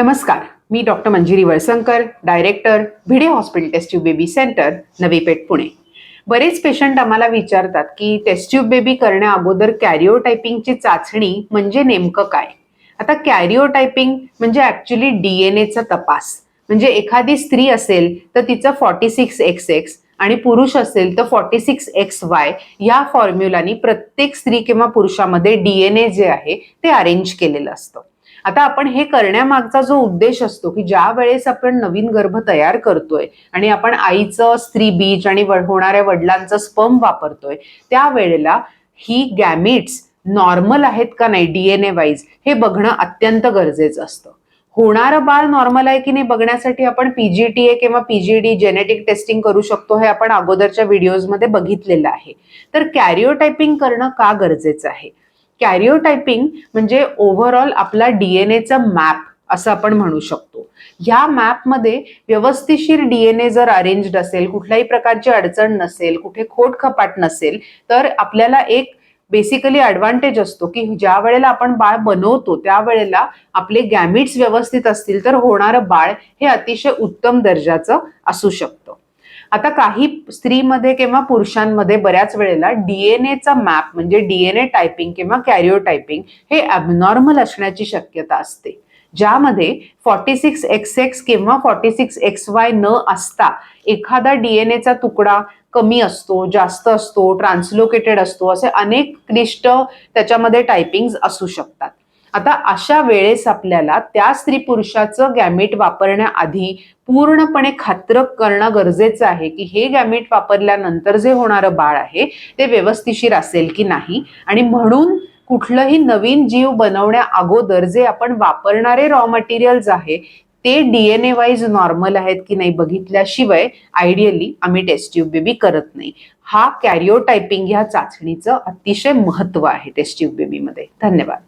नमस्कार मी doctor Manjiri Walsankar director Bhide hospital test tube baby centre Navi Peth Pune. बरेच patient आम्हाला विचारतात की टेस्ट्यूब बेबी करण्या अगोदर कॅरिओटायपिंगची चाचणी म्हणजे नेमकं काय? आता कॅरिओटायपिंग म्हणजे ऍक्च्युली डीएनएचा तपास. म्हणजे एखादी स्त्री असेल तर तिचं फॉर्टी सिक्स एक्स एक्स आणि पुरुष असेल तर फॉर्टी सिक्स एक्स वाय या फॉर्म्युलानी प्रत्येक स्त्री किंवा पुरुषामध्ये डीएनए जे आहे ते अरेंज केलेलं असतं. आता आपण हे करण्यामागचा जो उद्देश असतो की ज्या वेळेस आपण नवीन गर्भ तयार करतोय आणि आपण आईचं स्त्री बीज आणि होणाऱ्या वडिलांचं स्पम वापरतोय त्यावेळेला ही गॅमिट्स नॉर्मल आहेत का नाही डीएनए वाईज हे बघणं अत्यंत गरजेचं असतं. होणारं बाळ नॉर्मल आहे की नाही बघण्यासाठी आपण पीजीटीए किंवा पीजीडी जेनेटिक टेस्टिंग करू शकतो हे आपण अगोदरच्या व्हिडिओजमध्ये बघितलेलं आहे. तर कॅरिओटायपिंग करणं का गरजेचं आहे? कॅरिओटायपिंग म्हणजे ओव्हरऑल आपला डीएनएचा मॅप असं आपण म्हणू शकतो. ह्या मॅपमध्ये व्यवस्थिशीर डीएनए जर अरेंज्ड असेल कुठल्याही प्रकारची अडचण नसेल कुठे खोट खपाट नसेल तर आपल्याला एक बेसिकली ॲडव्हान्टेज असतो की ज्या वेळेला आपण बाळ बनवतो त्यावेळेला आपले गॅमिट्स व्यवस्थित असतील तर होणारं बाळ हे अतिशय उत्तम दर्जाचं असू शकतं. आता काही स्त्रीमध्ये किंवा पुरुषांमध्ये बऱ्याच वेळेला डीएनएचा मॅप म्हणजे डीएनए टायपिंग किंवा कॅरिओ टायपिंग हे ॲबनॉर्मल असण्याची शक्यता असते. ज्यामध्ये फॉर्टी सिक्स एक्स एक्स किंवा फॉर्टी सिक्स एक्स वाय न असता एखादा डीएनएचा तुकडा कमी असतो जास्त असतो ट्रान्सलोकेटेड असतो असे अनेक क्लिष्ट त्याच्यामध्ये टायपिंग्स असू शकतात. आता अशा वेळेस आपल्याला त्या स्त्री पुरुषाचं गॅमेट वापरण्याआधी पूर्णपणे खात्र करणं गरजेचं आहे की हे गॅमेट वापरल्यानंतर जे होणारं बाळ आहे ते व्यवस्थिशीर असेल की नाही? आणि म्हणून कुठलंही नवीन जीव बनवण्या अगोदर जे आपण वापरणारे रॉ मटेरियल्स आहे ते डीएनए वाईज नॉर्मल आहेत की नाही बघितल्याशिवाय आयडियली आम्ही टेस्ट ट्यूब बेबी करत नाही. हा कॅरिओ टायपिंग ह्या चाचणीचं अतिशय महत्त्व आहे टेस्ट ट्यूब बेबीमध्ये धन्यवाद.